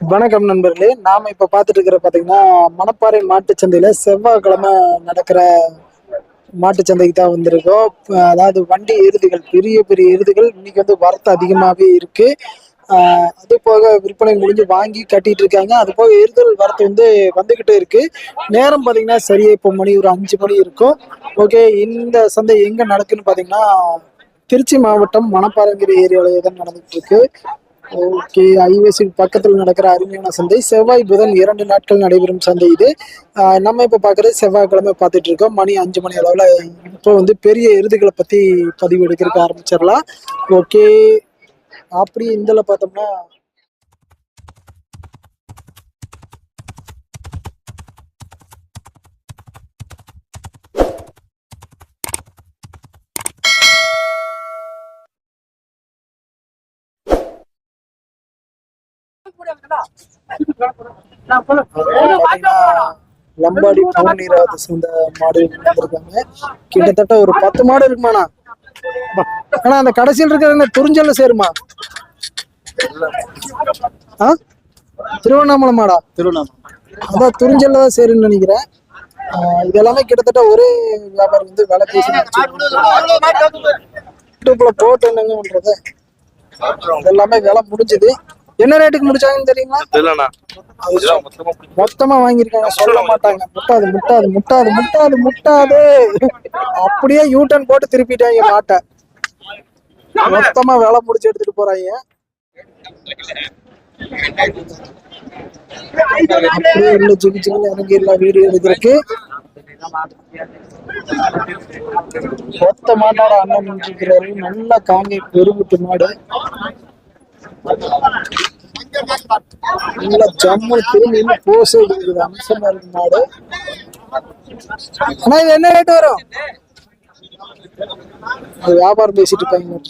வணக்கம் நண்பர்களே. நாம இப்ப பாத்துட்டு இருக்கிற பாத்தீங்கன்னா மணப்பாறை மாட்டுச்சந்தையில செவ்வாய்க்கிழமை நடக்கிற மாட்டுச்சந்தைக்கு தான் வந்திருக்கோம். அதாவது வண்டி எருதுகள் பெரிய பெரிய எருதுகள் இன்னைக்கு வந்து வரத்து அதிகமாகவே இருக்கு. ஆஹ் அது போக விற்பனை முடிஞ்சு வாங்கி கட்டிட்டு இருக்காங்க. அது போக எருதுகள் வரத்து வந்து வந்துகிட்டே இருக்கு. நேரம் பாத்தீங்கன்னா சரியா இப்போ மணி ஒரு அஞ்சு மணி இருக்கும். ஓகே இந்த சந்தை எங்க நடக்குன்னு பாத்தீங்கன்னா திருச்சி மாவட்டம் மணப்பாறைங்கிற ஏரியாவில் தான் நடந்துட்டு இருக்கு. ஓகே ஐவேசி பக்கத்தில் நடக்கிற அருமையான சந்தை. செவ்வாய் புதன் இரண்டு நாட்கள் நடைபெறும் சந்தை இது. நம்ம இப்போ பார்க்குறது செவ்வாய்க்கிழமை பார்த்துட்டு இருக்கோம். மணி அஞ்சு மணி அளவில் இப்போ வந்து பெரிய எருதுகளை பற்றி பதிவு எடுக்கிறதுக்கு ஆரம்பிச்சிடலாம். ஓகே அப்படி இதில் பார்த்தோம்னா லம்பாடி பவுனீராவது சேர்ந்த மாடு வந்திருக்காங்க. கிட்டத்தட்ட ஒரு பத்து மாடு இருக்குமாண்ணா? ஆனா அந்த கடைசியில் இருக்கிறவங்க துறிஞ்சல்ல சேருமா? ஆ? திருவண்ணாமலை மாடா? திருவண்ணாமலை. அதான் துறிஞ்சல்ல தான் சேருன்னு நினைக்கிறேன். இது எல்லாமே கிட்டத்தட்ட ஒரே வியாபாரி வந்து விலை பேசி யூடியூப்ல போட்டு என்னங்க பண்றது? எல்லாமே விலை முடிஞ்சது. என்ன ரேட்டுக்கு முடிச்சாங்கன்னு தெரியுங்களா? இதெல்லாம் மொத்தமா வாங்கியிருக்காங்க. சொல்ல மாட்டாங்க. முட்டாது முட்டாது முட்டாது முட்டாது முட்டாது. அப்படியே யூட்டன் போட்டு திருப்பிட்டாங்க மாட்டை மொத்தமா வேலை முடிச்சு எடுத்துட்டு போறாங்க. அப்படியே உள்ள ஜிகு ஜிகுன்னு இறங்கி எல்லாம் வீடியோ எடுக்கிறதுக்கு. மொத்த மாட்டோட அண்ணன் முடிச்சிருக்கிறாரு நல்ல காங்கை பெருமுட்டு மாடு. நல்ல ஜம்மு திரும்பி போஸ் இருக்குது. அம்சமா இருக்கு மாடு. ஆனா இது என்ன ரேட் வரும்? வியாபாரம் பேசிட்டு இருக்காங்க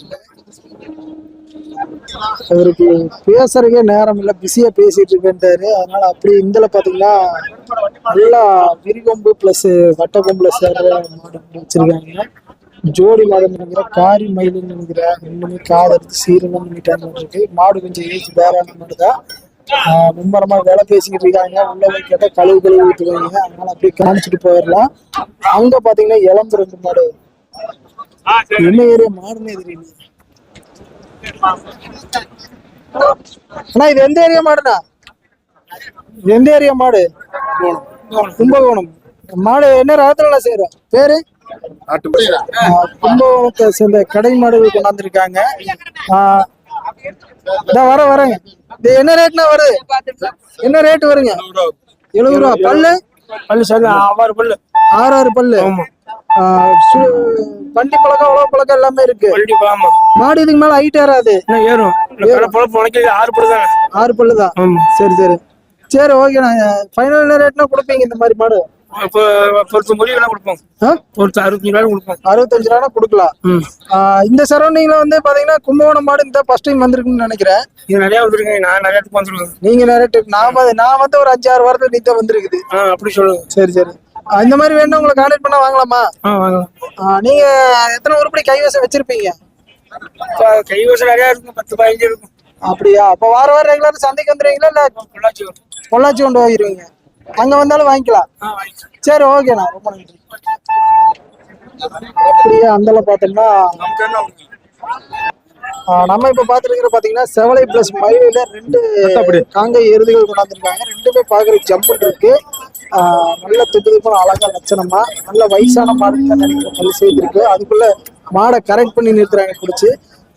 அவருக்கு பேசுறதுக்கே நேரம் இல்ல. பிஸியா பேசிட்டு இருக்கேன்ட்டாரு. அதனால அப்படி இந்தல பாத்தீங்கன்னா நல்லா விரிகொம்பு பிளஸ் வட்ட கொம்புல சேர்ற மாடு வச்சிருக்காங்க. ஜோடி மாதம் நினைக்கிற காரி மயிலுன்னு நினைக்கிற இன்னுமே காதெடுத்து சீரகம் பண்ணிட்டாங்க இருக்கு. மாடு கொஞ்சம் ஏஜ் பேரான மாடுதான் ஆஹ் மும்மரமா வேலை பேசிக்கிட்டு இருக்காங்க. உள்ள போய் கேட்டா கழுவு கழுவி ஊத்துவாங்க அதனால அப்படியே காமிச்சிட்டு போயிடலாம். அங்க பாத்தீங்கன்னா இளம்பு ரெண்டு மாடு. என்ன ஏரியா? மாடுனே தெரியல அண்ணா இது எந்த ஏரியா மாடுண்ணா? எந்த ஏரியா மாடு? கும்பகோணம். மாடு என்ன ரகத்துல செய்யறோம் பேரு? கும்பகோணத்தை சேர்ந்த கடை மாடுகள் கொண்டாந்துருக்காங்க. வர வரேங்க. இது என்ன ரேட்னா வருது? என்ன ரேட் வருங்க? எழுபது ரூபா. பல்லு? பள்ளி சார் ஆறு பல்லு. ஆறு ஆறு பல்லு. வண்டி பழக்கம் உழவு பழக்கம் எல்லாமே இருக்கு. மாடு இதுக்கு மேல ஹைட் ஏறாது. ஏறும். ஆறு பல்லு தானே ஆறு பல்லு தான் சரி சரி. சரி ஓகேண்ணா ஃபைனல் என்ன ரேட்னா கொடுப்பீங்க இந்த மாதிரி மாடு? பொறுத்த வேணா கொடுப்போம்? பொறுத்த அறுபத்தஞ்சு ரூபாய் கொடுப்போம் அறுபத்தஞ்சு ரூபா கொடுக்கலாம் இந்த சரௌண்டிங்ல வந்து பாத்தீங்கன்னா கும்பகோணம் மாடு இந்த ஃபர்ஸ்ட் டைம் வந்திருக்குன்னு நினைக்கிறேன். இது நிறைய வந்துருக்கேன் நான் நிறைய வந்துருக்கேன். நீங்க நிறைய நான் நான் வந்து ஒரு அஞ்சு ஆறு வாரத்துல நீ தான் வந்திருக்குது. அப்படி சொல்லுங்க. சரி சரி. இந்த மாதிரி வேணும் உங்களை கான்டாக்ட் பண்ணா வாங்கலாமா? வாங்கலாம் நீங்க எத்தனை உருப்படி கைவசம் வச்சிருப்பீங்க? இப்போ கை வசம் நிறைய இருக்கும். பத்து பதினஞ்சு இருக்கும். அப்படியா? அப்ப வார வாரம் ரெகுலர் சந்தைக்கு வந்துருவீங்களா இல்ல பொள்ளாச்சி பொள்ளாச்சி கொண்டு போயிருவீங்க? அங்க வந்தாலும் வாங்கிக்கலாம். சரி ஓகேண்ணா ரொம்ப நன்றி. அப்படியே அந்தல பார்த்தோம்னா நம்ம இப்ப பாத்துருக்கிற பாத்தீங்கன்னா செவலை பிளஸ் மயில ரெண்டு காங்கை எருதுகள் கொண்டாந்துருக்காங்க. ரெண்டுமே பாக்குறதுக்கு ஜம்புன்னு இருக்கு. நல்ல துப்பு துப்புன்னு அழகா லட்சணமா நல்ல வயசான மாடு நினைக்கிற பள்ளி செய்திருக்கு அதுக்குள்ள மாடை கரெக்ட் பண்ணி நிறுத்துறாங்க பிடிச்சி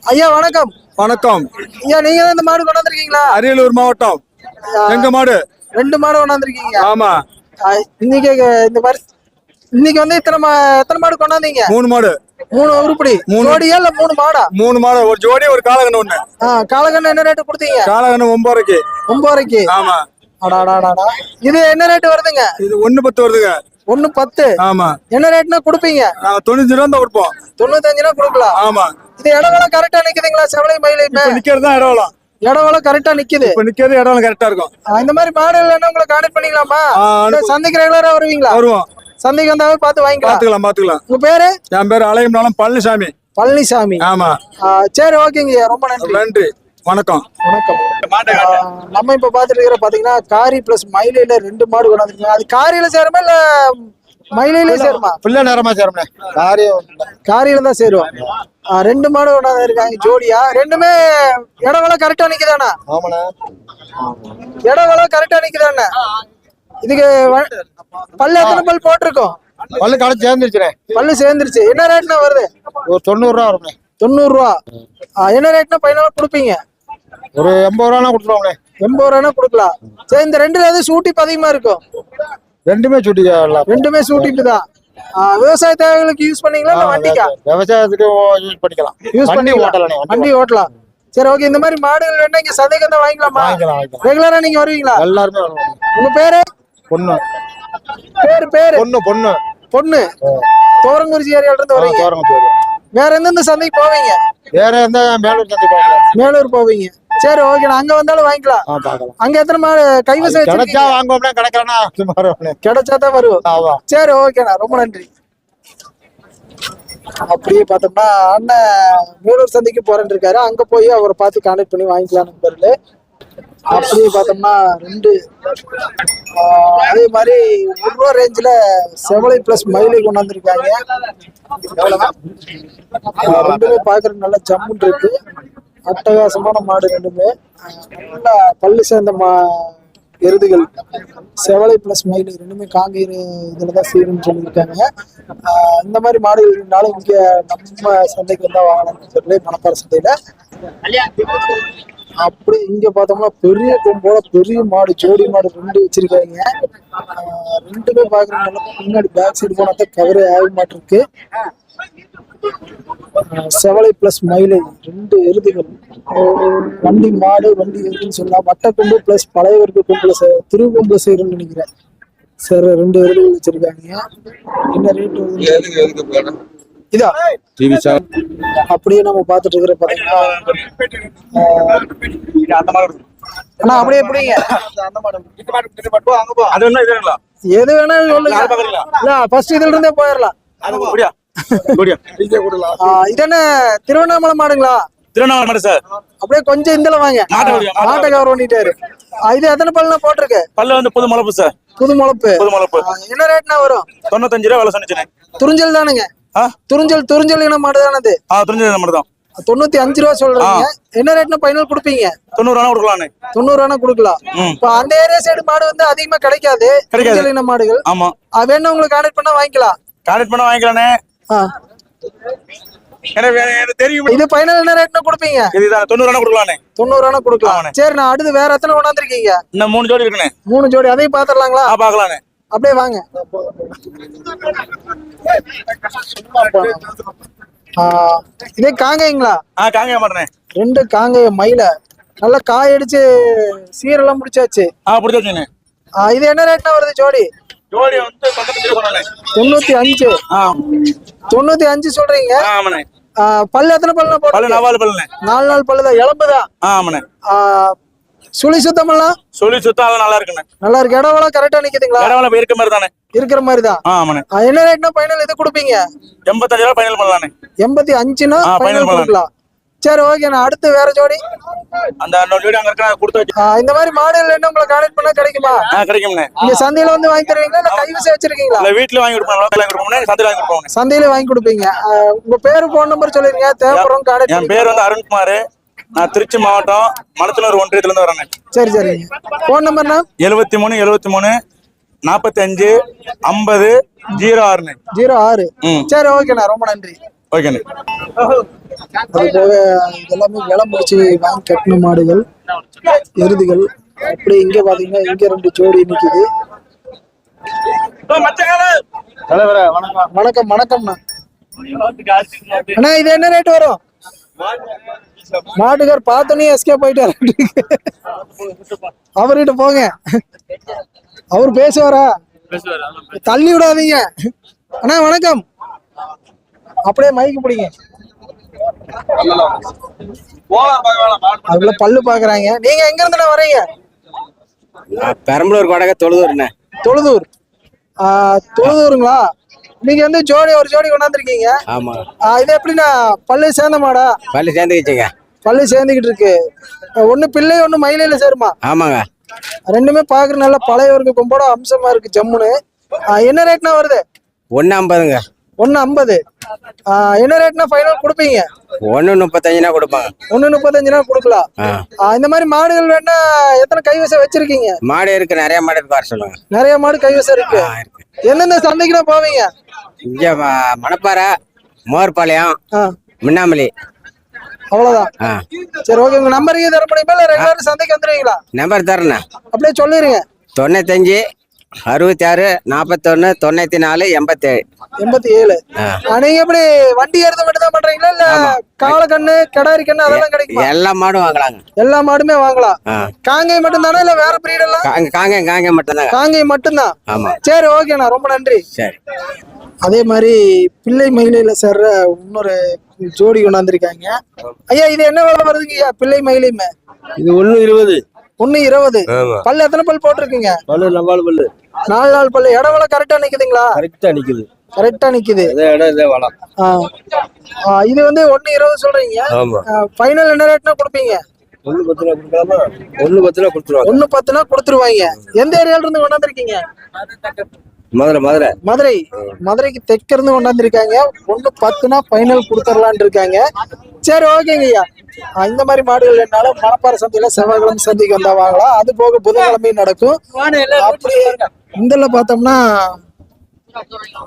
ஐயா வணக்கம். வணக்கம். ஐயா நீங்க தான் இந்த மாடு கொண்டாந்துருக்கீங்களா? அரியலூர் மாவட்டம். எங்க மாடு? ரெண்டு மாடு கொண்டாந்துருக்கீங்க. ஆமா. இன்னைக்கு இந்த மாதிரி இன்னைக்கு வந்து இத்தனை எத்தனை மாடு கொண்டாந்தீங்க? மூணு மாடு. மூணு உருப்படி. ஜோடியா இல்ல மூணு மாடா? மூணு மாடு. ஒரு ஜோடி ஒரு காலகண்ணு ஒண்ணு. காலகண்ணு என்ன ரேட்டு கொடுத்தீங்க? காலகண்ணு ஒன்பதுக்கு ஒன்பதுக்கு ஆமா. அடாடாடாடா இது என்ன ரேட் வருதுங்க? இது ஒண்ணு பத்து வருதுங்க. ஒண்ணு பத்து. ஆமா. என்ன ரேட்னா கொடுப்பீங்க? நாங்க தொண்ணூத்தி ரூபா தான் கொடுப்போம். தொண்ணூத்தஞ்சுனா கொடுக்கலாம். ஆமா. இது இடவெல்லாம் கரெக்டா நிக்குதுங்களா? செவலை இப்ப நிக்கிறது தான் இடம்லாம் இடவெல்லாம் கரெக்டா நிக்குது. இப்ப நிக்கிறது இடம் கரெக்டா இருக்கும். இந்த மாதிரி மாடல் இல்லைன்னா உங்களை கான்டெக்ட் பண்ணிக்கலாமா. சந்தைக்கு ரெகுலரா வருவீங்களா? வருவோம். சந்தைக்கு வந்தாவே பார்த்து வாங்கிக்கலாம். பாத்துக்கலாம் பாத்துக்கலாம் உங்க பேரு? என் பேர் அலையம்னாலும் பழனிசாமி. பழனிசாமி. ஆமா. சரி ஓகேங்க ரொம்ப நன்றி. நன்றி. வணக்கம். வணக்கம். நம்ம இப்ப பாத்துட்டு இருக்கிற பாத்தீங்கன்னா காரி பிளஸ் மயிலையில ரெண்டு மாடு கொண்டாந்துருக்கீங்க. அது காரியில சேருமா இல்ல மயிலையிலே சேருமா? பிள்ளை நேரமா சேரம்ண்ணே. காரியம் காரியில தான் ஆஹ் ரெண்டு மாடு கொண்டாந்து இருக்காங்க ஜோடியா? ரெண்டுமே இடவெல்லாம் கரெக்டா நிக்குதாண்ணா? ஆமாண்ணே. இடவெல்லாம் கரெக்டா நிக்குதாண்ணா? இதுக்கு வ- பல்லு எத்தனை பல் போட்டிருக்கோம்? பல்லு கடை சேர்ந்துருச்சுண்ணே. பல்லு சேர்ந்துருச்சு. என்ன ரேட்னா வருது? ஒரு தொண்ணூறு ரூபா வரும்ண்ணே. தொண்ணூறு ரூபா. ஆஹ் என்ன ரேட்னா பையனால கொடுப்பீங்க? ஒரு எண்பது ரூபா கொடுத்துருவாங்கண்ணே எண்பது ரூபானா கொடுக்கலாம். சரி இந்த ரெண்டுல எது சூட்டிப்பு அதிகமா இருக்கும்? ரெண்டுமே சுட்டி ரெண்டுமே சூட்டிப்பு தான் விவசாய தேவைகளுக்கு யூஸ் பண்ணீங்களா இல்ல வண்டிக்கா? விவசாயத்துக்கு யூஸ் பண்ணிக்கலாம். யூஸ் பண்ணி ஓட்டலாண்ணே வண்டி ஓட்டலாம். சரி ஓகே இந்த மாதிரி மாடுகள் வேணா இங்க சந்தைக்கு தான் வாங்கிக்கலாமா? ரெகுலரா நீங்க வருவீங்களா? எல்லாருமே உங்க பேரு? பொண்ணு. பேரு பேரு? பொண்ணு பொண்ணு. பொண்ணு. தோரங்குறிச்சி ஏரியால இருந்து வரீங்க வேற எந்தெந்த சந்தைக்கு போவீங்க? வேற எந்த மேலூர் சந்தை போகலாம் மேலூர் போவீங்க. சரி ஓகே நான் அங்க வந்தாலும் வாங்கிக்கலாம். அங்க எத்தனை மாடு கைவசம் கிடைச்சா வாங்குவோம்னா வருவானே. கிடைச்சா தான் வருவோம் சரி ஓகேண்ணா ரொம்ப நன்றி. அப்படியே பார்த்தோம்னா அண்ணன் மேலூர் சந்தைக்கு போறேன்னு இருக்காரு. அங்க போய் அவரை பார்த்து கான்டாக்ட் பண்ணி வாங்கிக்கலாம் நண்பர்களே. அப்படியே பார்த்தோம்னா ரெண்டு அதே மாதிரி ஒரு ரூபா ரேஞ்சில் செவலை பிளஸ் மயிலை கொண்டாந்துருக்காங்க ஆஹ், ரெண்டுமே பார்க்கறதுக்கு நல்லா ஜம்முன் இருக்கு. அட்டகாசமான மாடு ரெண்டுமே. நல்லா பல்லு சேர்ந்த மா எருதுகள். செவலை பிளஸ் மயில் ரெண்டுமே காங்கேய இதில் தான் செய்யணும்னு சொல்லியிருக்காங்க. இந்த மாதிரி மாடுகள் இருந்தாலும் இங்கே நம்ம சந்தைக்கு வந்தால் வாங்கலாம்னு சொல்லி மணப்பாறை சந்தையில். அப்படி இங்க பார்த்தோம்னா பெரிய கொம்போட பெரிய மாடு ஜோடி மாடு ரெண்டு வச்சிருக்காங்க. ரெண்டுமே பாக்குறதுனால பின்னாடி பேக் சைடு போனா தான் கவரே ஆக மாட்டிருக்கு. செவலை பிளஸ் மயிலை ரெண்டு எருதுகள். வண்டி மாடு வண்டி எருதுன்னு சொல்லலாம் வட்டக்கொம்பு பிளஸ் பழையவருக்கு கொம்புல செ- திருக்கொம்புல செய்யணும்னு நினைக்கிறேன். சரி ரெண்டு எருதுகள் வச்சிருக்காங்க. என்ன ரேட் இதா? டிவி அப்படியே நம்ம பார்த்துட்டு இருக்கிற பாத்தீங்கன்னா அண்ணா அப்படியே எப்படிங்க அது என்ன இதுங்களா எது வேணாலும் சொல்லுங்க. இல்ல ஃபர்ஸ்ட் இதுல இருந்தே போயிடலாம். அது குடியா குடியா டிஜே கொடுக்கலாம் ஆஹ் இது என்ன திருவண்ணாமலை மாடுங்களா? திருவண்ணாமலை மாடு சார். அப்படியே கொஞ்சம் இந்தல வாங்க. மாட்டை கவர் பண்ணிட்டாரு இது எத்தனை பல்லுனா போட்டிருக்கு? பல்லு வந்து புது முளப்பு சார். புது முளப்பு. புது முளப்பு. என்ன ரேட்னா வரும்? தொண்ணூத்தஞ்சு ரூபா விலை சொன்னிச்சுனே துறிஞ்சல் தானுங்க. துறிஞ்சல் துறிஞ்சல் இன மாடு தானது ஆ துணிஞ்சது மட்டும் தான். தொண்ணூத்தி அஞ்சு ரூபா சொல்றீங்க. என்ன ரேட்னா ஃபைனல் கொடுப்பீங்க? தொண்ணூறு ரூபா கொடுக்கலான்னு தொண்ணூறு ரூபா கொடுக்கலாம். இப்ப அந்த ஏரியா சைடு மாடு வந்து அதிகமா கிடைக்காது. கிடைக்காது. துறிஞ்சல் இன மாடுகள். ஆமா. அது வேணா உங்களுக்கு கான்டாக்ட் பண்ணா வாங்கிக்கலாம். கான்டெக்ட் பண்ண வாங்கிக்கலானே இது ஃபைனல் என்ன ரேட்னா கொடுப்பீங்க. இதுதான் தொண்ணூறு கொடுக்கலானே தொண்ணூறு கொடுக்கலாம். சரி நான் அடுத்து வேற எத்தனை கொண்டாந்துருக்கீங்க? இன்னும் மூணு ஜோடி இருக்குண்ணே. மூணு ஜோடி அதையும் பாத்துடலாங்களா ஆ பார்க்கலானே அப்படியே வாங்க. இதே காங்கைங்களா ஆ காங்க மாட்டேனே ரெண்டு காங்கைய மயில. நல்லா காய் அடிச்சு சீரெல்லாம் முடிச்சாச்சு ஆ பிடிச்சாச்சுண்ணே. ஆ, இது என்ன ரேட்னா வருது ஜோடி? தொண்ணூத்தி அஞ்சு. தொண்ணூத்தி அஞ்சு சொல்றீங்க? ஆமாண்ணே. பல்லு எத்தனை பல்லுனா பல்லு நவாலு பல்லுண்ணே. நாலு நாள் பல்லுதான். ஆ ஆமாண்ணே. சுழி சுத்தமெல்லாம் சொல்லி சுத்தம் அதெல்லாம் நல்லா இருக்குண்ணே. நல்லா இருக்கு. இடவெல்லாம் கரெக்டா நிக்குதுங்களா? இடவெல்லாம் இருக்க மாதிரி தானே இருக்கிற மாதிரி தான் ஆமாண்ணே. என்ன ரேட்னா ஃபைனல் இது கொடுப்பீங்க? எண்பத்தஞ்சு ரூபா ஃபைனல் பண்ணலானே எண்பத்தி அஞ்சுனா ஃபைனல் பண்ணலாம். சரி ஓகே நான் அடுத்து வேற ஜோடி. அந்த இன்னொரு ஜோடி அங்க இருக்க கொடுத்து வச்சு இந்த மாதிரி மாடல் என்ன உங்களை கான்டாக்ட் பண்ணா கிடைக்குமா? ஆ கிடைக்கும்ண்ணே. இங்க சந்தையில வந்து வாங்கி தருவீங்களா? இல்ல கைவசம் வச்சிருக்கீங்களா? இல்ல வீட்டுல வாங்கி கொடுப்போம். லோக்கல் வாங்கி கொடுப்போம்னே சந்தையில வாங்கி கொடுப்போம் சந்தையில வாங்கி கொடுப்பீங்க. உங்க பேரு போன் நம்பர் சொல்லிருங்க. தேவைப்படுறோம் கான்டாக்ட் என் பேர் வந்து அருண்குமார். நான் திருச்சி மாவட்டம் மணத்தனூர் ஒன்றியத்துல இருந்து வரேன் சரி. சரிங்க போன் நம்பர்னா எழுபத்தி மூணு எழுபத்தி மூணு நாற்பத்தி அஞ்சு ஐம்பது ஜீரோ ஆறுண்ணே. ஜீரோ ஆறு. சரி ஓகேண்ணா ரொம்ப நன்றி. ஓகேண்ணே அது போக எல்லாமே விலை முடிச்சு வாங்கி கட்டின மாடுகள் எருதுகள் அப்படி இங்க பாத்தீங்கன்னா இங்க ரெண்டு ஜோடி நிக்குது. தலைவரே வணக்கம். வணக்கம் வணக்கம்ண்ணா. அண்ணா இது என்ன ரேட் வரும்? மாட்டுக்கார் பார்த்தோன்னே எஸ்கேப் போயிட்டாரு அவர்கிட்ட போங்க. அவர் பேசுவாரா. தள்ளி விடாதீங்க. அண்ணா வணக்கம். அப்படியே மைக்கு பிடிங்க. அதுக்குள்ள பல்லு பாக்குறாங்க. நீங்க எங்க இருந்துண்ணா வரீங்க பெரம்பலூர் கொடக தொழுதூர்ண்ணே. தொழுதூர். தொழுதூருங்களா? நீங்க வந்து ஜோடி ஒரு ஜோடி கொண்டாந்துருக்கீங்க. ஆமா. இது எப்படிண்ணா? பல்லு சேர்ந்த மாடா? பள்ளி சேர்ந்துக்கிச்சுங்க. பல்லு சேர்ந்துக்கிட்டு இருக்கு. ஒண்ணு பிள்ளை ஒண்ணு மயிலையில சேருமா? ஆமாங்க. ரெண்டுமே பாக்குற நல்ல பழைய வர்க்க கொம்போட அம்சமா இருக்கு ஜம்முன்னு. என்ன ரேட்னா வருது? ஒன்று ஐம்பதுங்க. ஒண்ணு ஐம்பது. என்ன ரேட்னா ஃபைனல் கொடுப்பீங்க? ஒன்று முப்பத்தஞ்சுனா கொடுப்பாங்க. ஒண்ணு முப்பத்தஞ்சுனா கொடுக்கலாம். இந்த மாதிரி மாடுகள் வேணா எத்தனை கைவசம் வச்சிருக்கீங்க? மாடு இருக்கு நிறைய மாடு இருக்கு வர சொல்லுங்க. நிறைய மாடு கைவசம் இருக்கு. எந்தெந்த சந்தைக்குலாம் போவீங்க? இங்கே மணப்பாறை மோர்பாளையம் மின்னாமலி. அவ்வளவுதான். சரி ஓகே உங்க நம்பருக்கு தர முடியுமா இல்ல ரெகுலர் சந்தைக்கு வந்துருவீங்களா? நம்பர் தரேண்ணே. அப்படியே சொல்லிருங்க. தொண்ணூத்தஞ்சு அறுபத்தி ஆறு நாற்பத்தொன்று தொண்ணூற்றி நாலு எண்பத்தி ஏழு ஆ. ஆ, நீங்க எப்படி வண்டி ஏறது மட்டும் தான் பண்றீங்களா இல்ல காளை கண்ணு கிடாரி கண்ணு அதெல்லாம் கிடைக்குமா? எல்லா மாடும் வாங்கலாங்க. எல்லா மாடுமே வாங்கலாம். காங்கை மட்டும் தானே இல்ல வேற பிரீட் எல்லாம்? காங்க காங்க காங்க மட்டும்தாங்க. காங்கை மட்டும்தான். ஆமாம் சரி ஓகேண்ணா ரொம்ப நன்றி. சரி. அதே மாதிரி பிள்ளை மயிலையில சேர்ற இன்னொரு ஜோடி கொண்டாந்துருக்காங்க. ஐயா இது என்ன விலை வருதுங்க ஐயா பிள்ளை மயிலையுமே? இது ஒண்ணு இருபது. ஒண்ணு இருபது. பல்லு எத்தனை பல் போட்டிருக்கீங்க? பல்லு நம்பாள் பல்லு. நாலு நாள் பல்லு. இடம் விலை கரெக்டா நிக்குதுங்களா? கரெக்டா நிக்குது. கரெக்டா நிக்குது. இதே வந்து ஒண்ணு இருபது சொல்றீங்க. ஆமா. ஃபைனல் என்ன ரேட்னா கொடுப்பீங்க? ஒண்ணு பத்து ரூபா கொடுக்கலாமா? பத்து ரூபா கொடுத்துருவாங்க. ஒண்ணு பத்துனா கொடுத்துருவாங்க. எந்த ஏரியால இருந்து கொண்டாந்துருக்கீங்க? மதுரை மதுரை. மதுரை. மதுரைக்கு தெற்க இருந்து கொண்டாந்துருக்காங்க. ஒண்ணு பத்துனா ஃபைனல் கொடுத்துடலான் இருக்காங்க சரி ஓகேங்க ஐயா. இந்த மாதிரி மாடுகள் என்னால மணப்பாறை சந்தையில செவ்வாய்க்கிழமை சந்தைக்கு வந்தா வாங்கலாம். அது போக புதன்கிழமையும் நடக்கும். அப்படி இந்தல பார்த்தோம்னா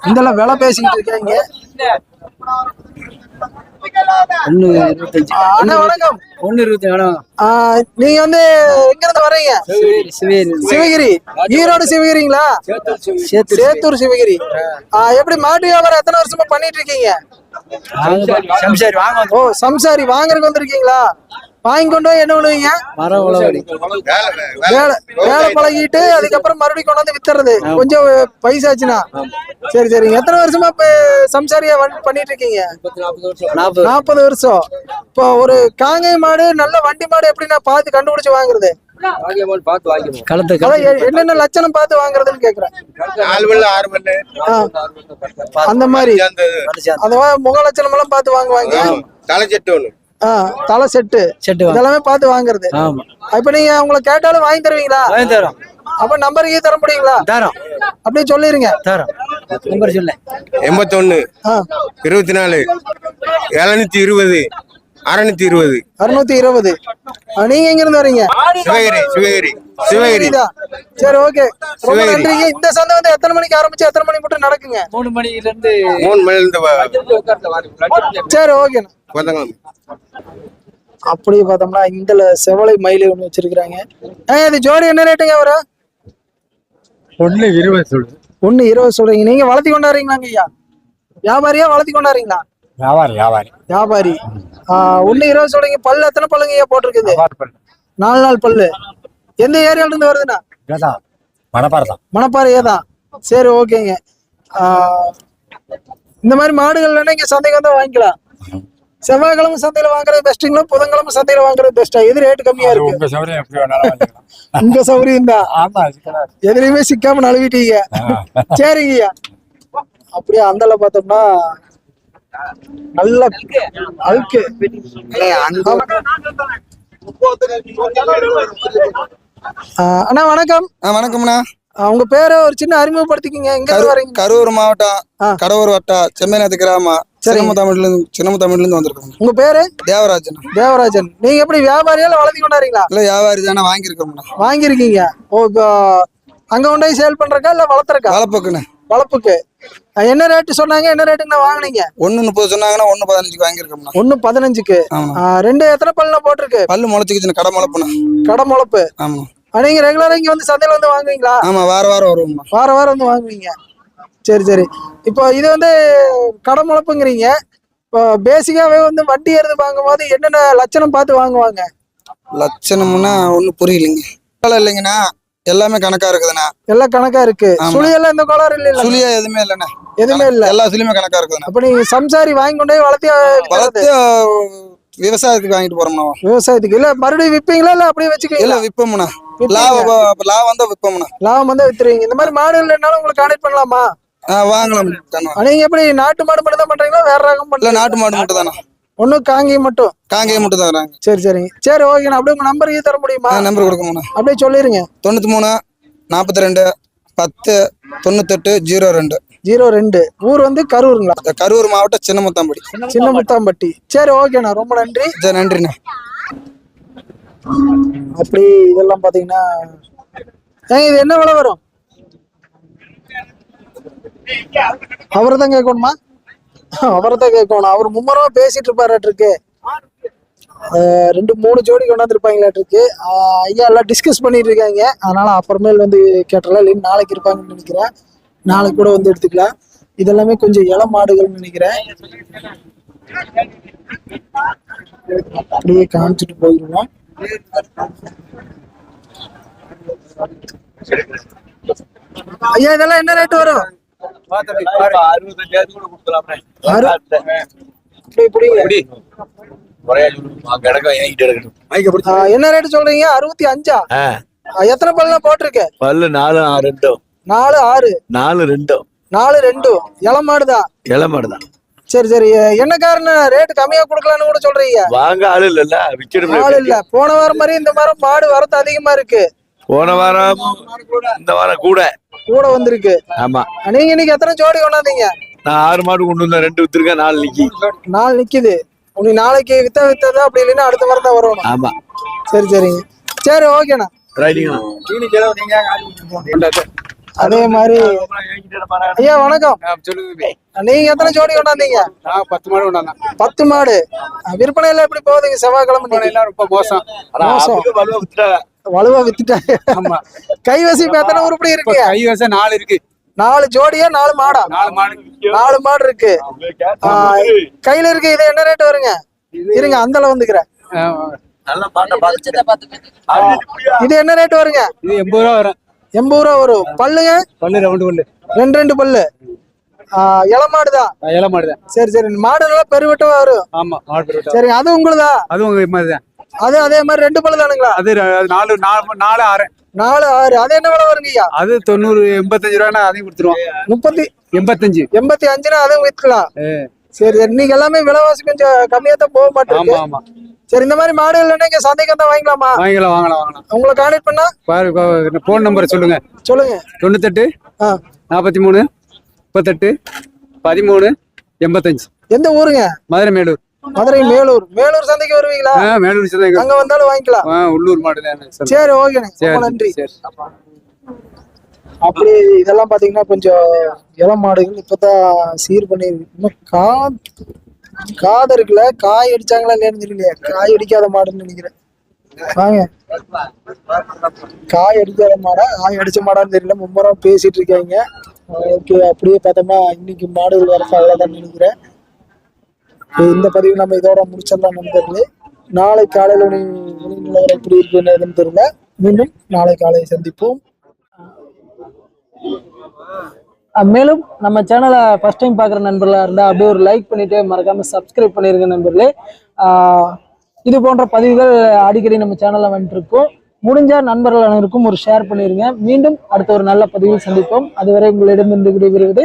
இந்தல விலை பேசிக்கிட்டு இருக்காங்க. இருபத்தஞ்சு. ஆ, அண்ணா வணக்கம். இருபத்தி ஆ, நீங்க வந்து எங்க இருந்து வர்றீங்க? சிவகிரி ஈரோடு சிவகிரிங்களா? சேத்தூர் சிவகிரி. ஆ, எப்படி மாட்டு வியாபாரம் எத்தனை வருஷமா பண்ணிட்டு இருக்கீங்க? சம்சாரி வாங்க. ஓ சம்சாரி வாங்குறதுக்கு வந்திருக்கீங்களா? வாங்கி கொண்டு போய் என்ன பண்ணுவீங்க? வேலை வேலை பழகிட்டு அதுக்கப்புறம் மறுபடியும் கொண்டு வந்து வித்துறது. கொஞ்சம் பைசாச்சுன்னா. சரி சரிங்க. எத்தனை வருஷமா இப்ப சம்சாரியா பண்ணிட்டு இருக்கீங்க? நாற்பது வருஷம். இப்போ ஒரு காங்கை மாடு நல்ல வண்டி மாடு எப்படி நான் பார்த்து கண்டுபிடிச்சு வாங்குறது? என்னென்ன லட்சணம் பார்த்து வாங்குறதுன்னு கேக்குறேன். அந்த மாதிரி. அந்த முக லட்சணம் எல்லாம் பார்த்து வாங்குவாங்க? தலை செட்டு ஒண்ணு. ஆ, தலை செட்டு. செட்டு இதெல்லாமே பார்த்து வாங்குறது. ஆமா. இப்ப நீங்க உங்களை கேட்டாலும் வாங்கி தருவீங்களா? வாங்கி தரோம். அப்ப நம்பருக்கு தர முடியுங்களா? தரோம். அப்படியே சொல்லிருங்க. தரோம். நம்பர் சொல்ல எண்பத்தொன்னு இருபத்தி நாலு எழுநூத்தி இருபது அறுநூத்தி இருபது. அறுநூத்தி இருபது. நீங்க எங்க இருந்து வரீங்க? சிவகிரி சிவகிரி சிவகிரி. சரி ஓகே. ரொம்ப. நன்றிங்க. இந்த சந்தை வந்து எத்தனை மணிக்கு ஆரம்பிச்சு எத்தனை மணி மட்டும் நடக்குங்க? மூணு மணில இருந்து மூணு மணில இருந்து சரி கொத்தங்கிழமை அப்படியே பார்த்தோம்னா இந்த செவலை மயிலை ஒன்று வச்சிருக்கிறாங்க. இது ஜோடி என்ன ரேட்டுங்க வரும் ஒண்ணு இருபது சொல்லுது ஒண்ணு இருபது சொல்றீங்க. நீங்க வளர்த்தி கொண்டாடுறீங்களாங்க ஐயா? வியாபாரியா வளர்த்தி கொண்டாடுறீங்களா? வியாபாரி வியாபாரி. வியாபாரி. ஒண்ணு இருபது சொல்றீங்க பல்லு எத்தனை பல்லுங்க ஐயா போட்டிருக்குது? நாலு நாள் பல்லு. எந்த ஏரியால இருந்து வருதுண்ணா? மணப்பாறை தான். மணப்பாறையே தான் சரி ஓகேங்க. இந்த மாதிரி மாடுகள் வேணா இங்க சந்தைக்கு வந்தா வாங்கிக்கலாம். செவ்வாய்க்கிழமை சந்தையில வாங்குறது பெஸ்ட்டுங்களா புதன்கிழமை சந்தையில வாங்குறது பெஸ்டா எது ரேட் கம்மியா இருக்கு? உங்க சௌகரியம் எப்படி வேணாலும் உங்க சௌகரியம் தான். ஆமா எதுலையுமே சிக்காம நழுவிட்டீங்க. சரிங்கய்யா. அப்படியே அந்தல பார்த்தோம்னா நல்ல அழுக்கு ஆஹ் அண்ணா வணக்கம். வணக்கம்ண்ணா. ஆஹ் உங்க பேரை ஒரு சின்ன அறிமுகப்படுத்திக்கிங்க. எங்க இருந்து வரீங்க? கரூர் மாவட்டம். கடவுர் வட்டம் செம்மநாத்து கிராமம். சின்னம தமிழ்ல இருந்து சின்னம தமிழ்ல இருந்து வந்திருக்கோம் உங்க பேரு? தேவராஜன். தேவராஜன். நீங்க எப்படி வியாபாரியா இல்ல வளர்த்தி கொண்டாடுறீங்களா? இல்ல வியாபாரி தானே வாங்கியிருக்கோம்ண்ணா. வாங்கியிருக்கீங்க. ஓ அங்க கொண்டு போய் சேல் பண்றக்கா இல்ல வளர்த்துறக்கா வளர்ப்புக்குண்ணே. வளர்ப்புக்கு என்ன ரேட்டு சொன்னாங்க? என்ன ரேட்டுக்கு வாங்குனீங்க? ஒண்ணு முப்பது சொன்னாங்கன்னா ஒண்ணு பதினஞ்சுக்கு வாங்கியிருக்கோம்ண்ணா. ஒண்ணு பதினஞ்சுக்கு. ரெண்டு எத்தனை பல்ல போட்டிருக்கு? பல்லு முளைச்சிக்கிச்சு கடை முளைப்புண்ணா. கடை முளப்பு. ஆமா நீங்க ரெகுலரா இங்க வந்து சந்தையில வந்து வாங்குவீங்களா? ஆமா வார வாரம் வருவோம்ண்ணா. வார வாரம் வந்து வாங்குவீங்க. சரி சரி. இப்போ இது வந்து கடை முளப்புங்கிறீங்க. இப்போ பேசிக்காவே வந்து வண்டி ஏறுது வாங்கும் போது என்னென்ன லட்சணம் பார்த்து வாங்குவாங்க? லட்சணம்னா ஒண்ணும் புரியலைங்க. இல்லைங்கண்ணா. எல்லாமே கணக்கா இருக்குதுண்ணா. எல்லாம் கணக்கா இருக்கு. சுழியெல்லாம் எந்த கோளாறு இல்ல இல்ல சுழியா எதுவுமே இல்லைண்ணா. எதுவுமே இல்ல. எல்லா சுழியுமே கணக்கா இருக்குதுண்ணா. அப்ப நீங்க சம்சாரி வாங்கி கொண்டு போய் வளர்த்தி. வளர்த்து விவசாயத்துக்கு வாங்கிட்டு போறோம்ண்ணா. விவசாயத்துக்கு. இல்ல மறுபடியும் விப்பீங்களா? இல்ல அப்படியே இல்ல வச்சுக்கீங்களா விற்போம்ண்ணா விப்பீங்க. லாபம் லாபம் வந்தா விற்போம்ண்ணா லாபம் வந்து வித்துருவீங்க. இந்த மாதிரி மாடு இல்லைனாலும் உங்களுக்கு கான்டெக்ட் பண்ணலாமா? வாங்கலாம் தானே நீங்க எப்படி நாட்டு மாடு மட்டும் தான் பண்றீங்களா? வேற ரகம் இல்ல பண்றீங்களா? நாட்டு மாடு மட்டும் தானே ஒண்ணு காங்கேயம் மட்டும்? காங்கேயம் மட்டும் தான் சரி சரிங்க. சரி ஓகேண்ணா அப்படியே உங்க நம்பர் தர முடியுமா? நம்பர் கொடுக்கணும்ண்ணா அப்படியே சொல்லிருங்க. தொண்ணூற்றி மூணு நாற்பத்தி ரெண்டு பத்து தொண்ணூத்தெட்டு ஜீரோ ரெண்டு. ஜீரோ ரெண்டு. ஊர் வந்து கரூருங்களா? கரூர் மாவட்டம் சின்னமுத்தாம்படி சின்ன முத்தாம்பட்டி சரி ஓகேண்ணா ரொம்ப நன்றி. சரி நன்றிண்ணா. அப்படி இதெல்லாம் பாத்தீங்கன்னா ஏங்க இது என்ன விலை வரும்? அவரை தான் கேட்கணுமா? அவரை தான் கேட்கணும். அவர் மும்மரமா பேசிட்டு இருப்பாராட்டிருக்கு. ரெண்டு மூணு ஜோடி கொண்டாந்துருப்பாங்களாட்டிருக்கு. ஐயா எல்லாம் டிஸ்கஸ் பண்ணிட்டு இருக்காங்க. அதனால அப்புறமேல் வந்து கேட்டலாம் இல்லைன்னு நாளைக்கு இருப்பாங்கன்னு நினைக்கிறேன். நாளைக்கு கூட வந்து எடுத்துக்கலாம். இதெல்லாமே கொஞ்சம் இள மாடுகள்னு நினைக்கிறேன். அப்படியே காமிச்சிட்டு போயிடுவோம். ஐயா இதெல்லாம் என்ன ரேட் வரும்? ஆறு இப்படி இப்படி. ஆ, என்ன ரேட் சொல்றீங்க? அறுபத்தி அஞ்சா? ஆ, எத்தனை பல்லாம் போட்டிருக்கு? பல்லு நாலு ஆறு ரெண்டும் நாலு ஆறு? நாலு ரெண்டும் நாலு ரெண்டும் இளமாடுதான் இளமாடு தான் சரி சரி. என்ன காரணம்? ரேட் கம்மியா கொடுக்கலாம்னு கூட சொல்றீங்க. வாங்க ஆளு விக்கெட் ஆள் இல்ல. போன வாரம் மாதிரி இந்த வாரம் மாடு வரத்து அதிகமா இருக்கு. போன வாரம் இந்த வாரம் கூட கூட வந்திருக்கு ஆமா நீங்க இன்னைக்கு எத்தனை ஜோடி கொண்டாந்தீங்க நான் ஆறு மாடு கொண்டு வந்தேன் ரெண்டு வித்துருக்கேன் நாலு நிக்கி நாள் நிக்குது உனக்கு நாளைக்கு வித்தா வித்தது அப்படி இல்லைன்னா அடுத்த வாரம் தான் வரணும் ஆமா சரி சரிங்க சரி ஓகேண்ணா ரைட்டுங்கண்ணா அதே மாதிரி ஐயா வணக்கம் நீங்க எத்தனை ஜோடி கொண்டாந்தீங்க நான் பத்து மாடு கொண்டாந்தேன் பத்து மாடு விற்பனை எல்லாம் எப்படி போகுதுங்க செவ்வாய்க்கிழமை இன்னைக்கு? எல்லாம் ரொம்ப மோசம் மோசம் வலுவா வித்துட்டாங்க. ஆமா. கைவசி எத்தனை உருப்படி இருக்கு. கை வசம் நாலு இருக்கு. நாலு ஜோடியா நாலு மாடா. நாலு மாடு. நாலு மாடு இருக்கு. கையில இருக்கு இது என்ன ரேட் வருங்க? இருங்க அந்தல வந்துக்கிறேன். பார்த்து இது என்ன ரேட் வருங்க? இது எண்பது ரூபா வரும். எண்பது ரூபா வரும். பல்லுங்க? பல்லு ரவுண்டு பல்லு. ரெண்டு ரெண்டு பல்லு. இள மாடுதான் இலை மாடு தான் சரி சரி. மாடு நல்லா பெருவட்டமா வரும். ஆமா மாடு. சரி அது உங்களுதா? அதுவும் உங்க மாதிரி தான் அது அதே மாதிரி ரெண்டு பல்லு தானுங்களா? அது நாலு நாலு நாலு ஆறு. நாலு ஆறு. அது என்ன விலை வருங்க ஐயா? அது தொண்ணூறு எண்பத்தஞ்சு ரூபானா அதையும் கொடுத்துருவோம். முப்பத்தி எண்பத்தஞ்சு. எண்பத்தி அஞ்சுனா அதுவும் விற்கலாம் சரி இன்னைக்கு எல்லாமே விலைவாசி கொஞ்சம் கம்மியா தான் போக மாட்டேங்குது. ஆமா சரி இந்த மாதிரி மாடு இல்லைன்னா இங்க சந்தைக்கு வந்தா வாங்கிக்கலாமா? வாங்கிக்கலாம் வாங்கலாம் வாங்கலாம். உங்களை கான்டாக்ட் பண்ணா? ஃபோன் நம்பர் சொல்லுங்க. சொல்லுங்க. தொண்ணூத்தெட்டு நாற்பத்தி மூணு முப்பத்தெட்டு பதிமூணு எண்பத்தஞ்சு. எந்த ஊருங்க? மதுரை மேலூர். மதுரை மேலூர். மேலூர் சந்தைக்கு வருவீங்களா? மேலூர் சந்தை எங்க- அங்க வந்தாலும் வாங்கிக்கலாம். உள்ளூர் மாடு தான். சரி ஓகேண்ணே ரொம்ப நன்றி. அப்படி இதெல்லாம் பாத்தீங்கன்னா கொஞ்சம் இளம் மாடுகள் இப்பதான் சீர் பண்ணி இன்னும் கா காது இருக்குல்ல? காய் அடிச்சாங்களா இல்லையான்னு தெரியலையா. காய் அடிக்காத மாடுன்னு நினைக்கிறேன். வாங்க. காய் அடிக்காத மாடா காய் அடிச்ச மாடான்னு தெரியல. மும்மரம் பேசிட்டு இருக்காங்க. ஓகே அப்படியே பார்த்தோம்னா இன்னைக்கு மாடுகள் வரப்ப அவ்வளோதான் நினைக்கிறேன். இந்த பதிவு நம்ம இதோட முடிச்சிடலாம் நண்பர்களே நாளை காலையில் நிலவரம் எப்படி இருக்குன்னு எதுன்னு தெரியல. மீண்டும் நாளை காலையை சந்திப்போம். மேலும் நம்ம சேனலை ஃபர்ஸ்ட் டைம் பார்க்குற நண்பர்களாக இருந்தால் அப்படியே ஒரு லைக் பண்ணிட்டு மறக்காம சப்ஸ்கிரைப் பண்ணிருங்க நண்பர்களே. இது போன்ற பதிவுகள் அடிக்கடி நம்ம சேனலில் வந்துட்டுருக்கோம் முடிஞ்சால் நண்பர்கள் அனைவருக்கும் ஒரு ஷேர் பண்ணிடுங்க மீண்டும் அடுத்த ஒரு நல்ல பதிவில் சந்திப்போம். அதுவரை உங்களிடமிருந்து விடைபெறுவது